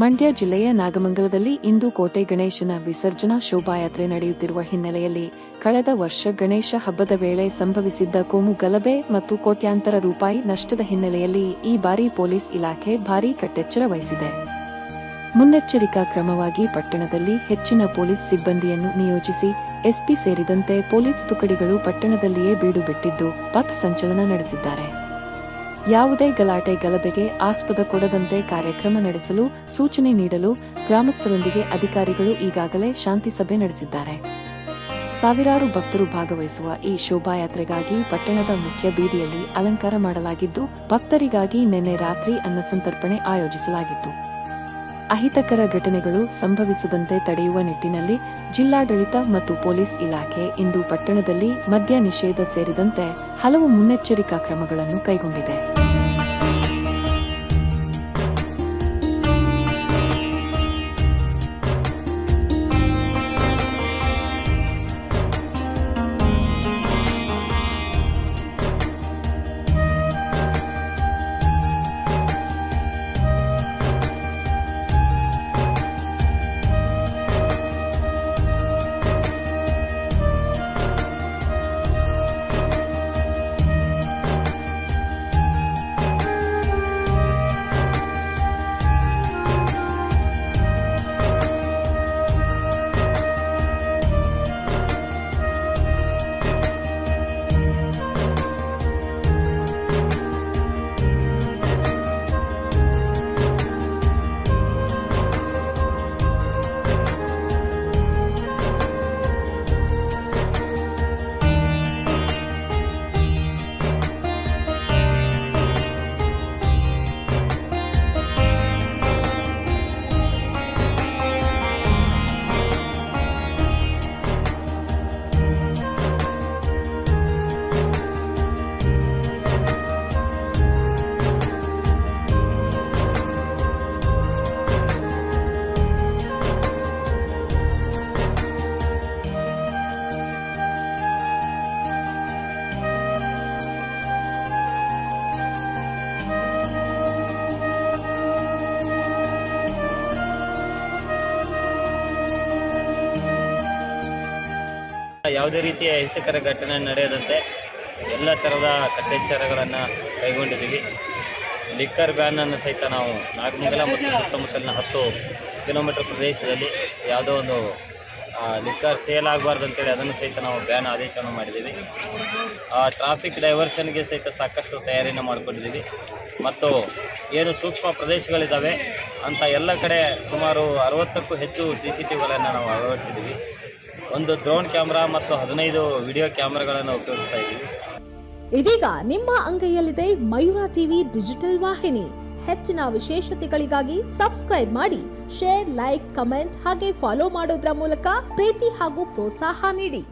ಮಂಡ್ಯ ಜಿಲ್ಲೆಯ ನಾಗಮಂಗಲದಲ್ಲಿ ಇಂದು ಕೋಟೆ ಗಣೇಶನ ವಿಸರ್ಜನಾ ಶೋಭಾಯಾತ್ರೆ ನಡೆಯುತ್ತಿರುವ ಹಿನ್ನೆಲೆಯಲ್ಲಿ ಕಳೆದ ವರ್ಷ ಗಣೇಶ ಹಬ್ಬದ ವೇಳೆ ಸಂಭವಿಸಿದ್ದ ಕೋಮು ಗಲಭೆ ಮತ್ತು ಕೋಟ್ಯಾಂತರ ರೂಪಾಯಿ ನಷ್ಟದ ಹಿನ್ನೆಲೆಯಲ್ಲಿ ಈ ಬಾರಿ ಪೊಲೀಸ್ ಇಲಾಖೆ ಭಾರೀ ಕಟ್ಟೆಚ್ಚರ ವಹಿಸಿದೆ. ಮುನ್ನೆಚ್ಚರಿಕಾ ಕ್ರಮವಾಗಿ ಪಟ್ಟಣದಲ್ಲಿ ಹೆಚ್ಚಿನ ಪೊಲೀಸ್ ಸಿಬ್ಬಂದಿಯನ್ನು ನಿಯೋಜಿಸಿ ಎಸ್ಪಿ ಸೇರಿದಂತೆ ಪೊಲೀಸ್ ತುಕಡಿಗಳು ಪಟ್ಟಣದಲ್ಲಿಯೇ ಬೀಡು ಬಿಟ್ಟಿದ್ದು ಪಥ್ ಸಂಚಲನ ನಡೆಸಿದ್ದಾರೆ. ಯಾವುದೇ ಗಲಾಟೆ ಗಲಭೆಗೆ ಆಸ್ಪದ ಕೊಡದಂತೆ ಕಾರ್ಯಕ್ರಮ ನಡೆಸಲು ಸೂಚನೆ ನೀಡಲು ಗ್ರಾಮಸ್ಥರೊಂದಿಗೆ ಅಧಿಕಾರಿಗಳು ಈಗಾಗಲೇ ಶಾಂತಿ ಸಭೆ ನಡೆಸಿದ್ದಾರೆ. ಸಾವಿರಾರು ಭಕ್ತರು ಭಾಗವಹಿಸುವ ಈ ಶೋಭಾಯಾತ್ರೆಗಾಗಿ ಪಟ್ಟಣದ ಮುಖ್ಯ ಬೀದಿಯಲ್ಲಿ ಅಲಂಕಾರ ಮಾಡಲಾಗಿದ್ದು, ಭಕ್ತರಿಗಾಗಿ ನಿನ್ನೆ ರಾತ್ರಿ ಅನ್ನಸಂತರ್ಪಣೆ ಆಯೋಜಿಸಲಾಗಿತ್ತು. ಅಹಿತಕರ ಘಟನೆಗಳು ಸಂಭವಿಸದಂತೆ ತಡೆಯುವ ನಿಟ್ಟಿನಲ್ಲಿ ಜಿಲ್ಲಾಡಳಿತ ಮತ್ತು ಪೊಲೀಸ್ ಇಲಾಖೆ ಇಂದು ಪಟ್ಟಣದಲ್ಲಿ ಮದ್ಯ ನಿಷೇಧ ಸೇರಿದಂತೆ ಹಲವು ಮುನ್ನೆಚ್ಚರಿಕಾ ಕ್ರಮಗಳನ್ನು ಕೈಗೊಂಡಿದೆ. ಯಾವುದೇ ರೀತಿಯ ಅಹಿತಕರ ಘಟನೆ ನಡೆಯದಂತೆ ಎಲ್ಲ ಥರದ ಕಟ್ಟೆಚ್ಚರಗಳನ್ನು ಕೈಗೊಂಡಿದ್ದೀವಿ. ಲಿಕ್ಕರ್ ಬ್ಯಾನನ್ನು ಸಹಿತ ನಾವು ನಾಗಮಂಗಲ ಮತ್ತು ಸುತ್ತಮುತ್ತಲಿನ ಹತ್ತು ಕಿಲೋಮೀಟರ್ ಪ್ರದೇಶದಲ್ಲಿ ಯಾವುದೋ ಒಂದು ಲಿಕ್ಕರ್ ಸೇಲ್ ಆಗಬಾರ್ದು ಅಂತೇಳಿ ಅದನ್ನು ಸಹಿತ ನಾವು ಬ್ಯಾನ್ ಆದೇಶವನ್ನು ಮಾಡಿದ್ದೀವಿ. ಟ್ರಾಫಿಕ್ ಡೈವರ್ಷನ್ಗೆ ಸಹಿತ ಸಾಕಷ್ಟು ತಯಾರಿಯನ್ನು ಮಾಡಿಕೊಂಡಿದ್ದೀವಿ. ಮತ್ತು ಏನು ಸೂಕ್ಷ್ಮ ಪ್ರದೇಶಗಳಿದ್ದಾವೆ ಅಂಥ ಎಲ್ಲ ಕಡೆ ಸುಮಾರು ಅರವತ್ತಕ್ಕೂ ಹೆಚ್ಚು ಸಿ ಸಿ ಟಿ ನಾವು ಅಳವಡಿಸಿದ್ದೀವಿ. ಒಂದು ಡ್ರೋನ್ ಕ್ಯಾಮ್ರಾ ಮತ್ತು ಹದಿನೈದು ವಿಡಿಯೋ ಕ್ಯಾಮ್ರಾಗಳನ್ನು ಉಪಯೋಗಿಸ್ತಾ ಇದ್ದೀವಿ. ಇದೀಗ ನಿಮ್ಮ ಅಂಗೈಯಲ್ಲಿದೆ ಮಯೂರ ಟಿವಿ ಡಿಜಿಟಲ್ ವಾಹಿನಿ. ಹೆಚ್ಚಿನ ವಿಶೇಷತೆಗಳಿಗಾಗಿ ಸಬ್ಸ್ಕ್ರೈಬ್ ಮಾಡಿ, ಶೇರ್, ಲೈಕ್, ಕಮೆಂಟ್ ಹಾಗೆ ಫಾಲೋ ಮಾಡೋದ್ರ ಮೂಲಕ ಪ್ರೀತಿ ಹಾಗೂ ಪ್ರೋತ್ಸಾಹ ನೀಡಿ.